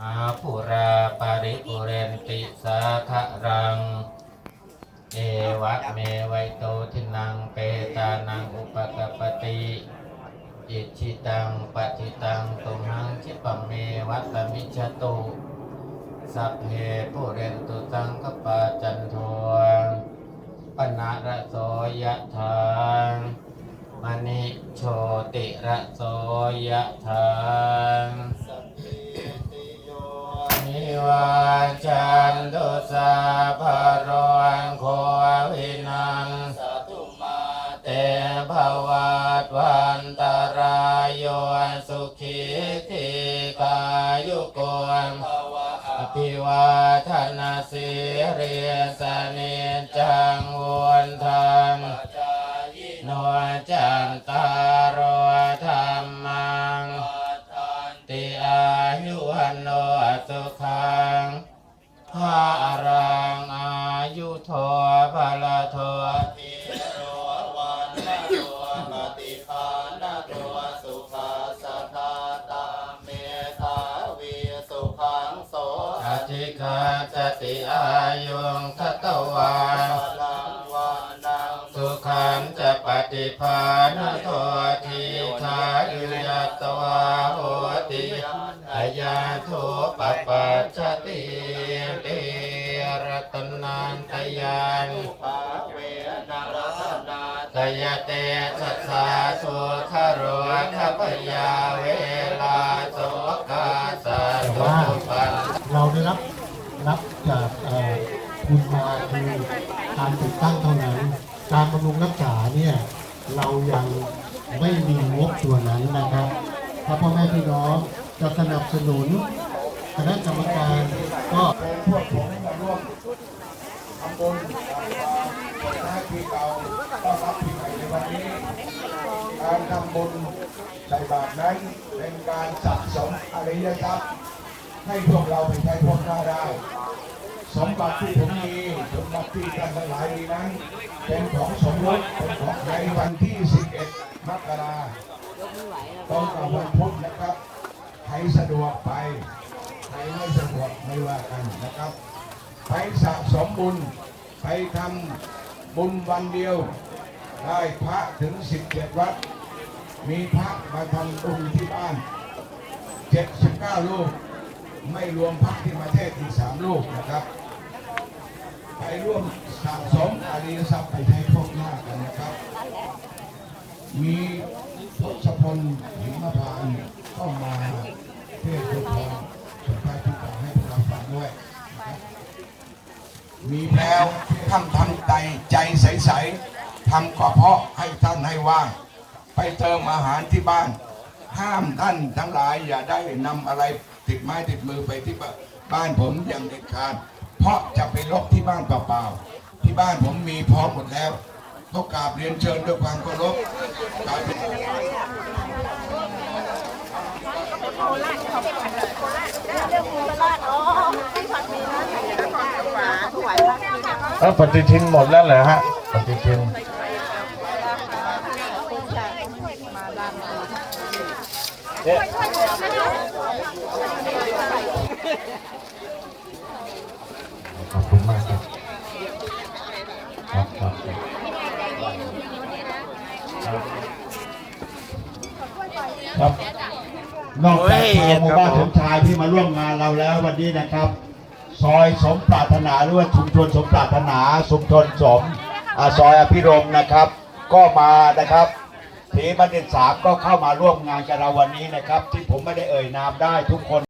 อาภุราปาริปุเรนติสาขะรัง เอวะเมวัยโตทินังเปตานังอุปกปปติอิชิตังปฏิตังตุมหังชิปเมวัตมิจตุสัพเพปุเรนตุสังกปาจันโทปนะระโสยะทางมณิโชติระโสยะทาง วาจันตุสาภรอังโควินังสตุมาเตภวัตวันตรายโยสุขีติกายุโกมอภิวาทนาสิริสนิจังวนธร โทภาลโทติโรวันนะโทปฏิภาณโทสุขาสทาตาเมธาวิสุขังโสอธิคาจติอายุงคตวาลังวานังสุขังจะปฏิภาณโททีทายุยตวาโหติอาญาโทปปัจจติ เตรัตนันตยันภาเวนะรัตนาตยเตสัสสาสุขโรขพยาเวลาโสกาสัตแต่ตุว่าปันเราได้รับรับจากคุณมาคือการติดตั้งเท่านั้น การบำรุงรักษาเนี่ยเรายังไม่มีงบตัวนั้นนะครับถ้าพ่อแม่พี่น้องจะสนับสนุนคณะกรรมการก็พวกผมมาร่วม ทำบุญหน้าที่เก่าต้อนรับปีใหม่ในวันนี้ การทำบุญใส่บาตรนั้นเป็นการสะสมอริยทรัพย์ให้พวกเราไปใช้พวกหน้าได้สมบัติที่ผมมีสมบัติที่ท่านทั้งหลายมีนั้น เป็นของสมรสเป็นของในวันที่ 11 มกราตรงกับวันพุธนะครับ ใครสะดวกไป ใครไม่สะดวกไม่ว่ากันนะครับ ไปสะสมบุญ ไปทำบุญวันเดียว ได้พระถึง17วัด มีพระมาทำบุญที่บ้าน79ลูก ไม่รวมพระที่มาเทศอีก3ลูกนะครับ ไปร่วมสะสมอริยทรัพย์ไปใช้พวกหน้ากันนะครับ มีพ มีแล้วท่านทำใจใจใสๆทำก็เพาะให้ท่านให้ว่าง ไปเติมอาหารที่บ้าน ห้ามท่านทั้งหลายอย่าได้นำอะไรติดไม้ติดมือไปที่บ้านผมอย่างเด็ดขาด เพราะจะไปลบที่บ้านเปล่าๆที่บ้านผมมีพร้อมหมดแล้วก็กราบเรียนเชิญด้วยความเคารพกราบเรียน แล้วปฏิทินหมดแล้วเหรอฮะปฏิทินขอบคุณมากครับครับครับครับนอกจากชาวหมู่บ้านสมชายที่มาร่วมงานเราแล้ววันนี้นะครับ ซอยสมปรารถนาหรือว่าชุมชนสมปรารถนาชุมชนสมอซอยอภิรมนะครับ ก็มานะครับทีบัณฑิตสามก็เข้ามาร่วมงานกับเราวันนี้นะครับ ที่ผมไม่ได้เอ่ยนามได้ทุกคน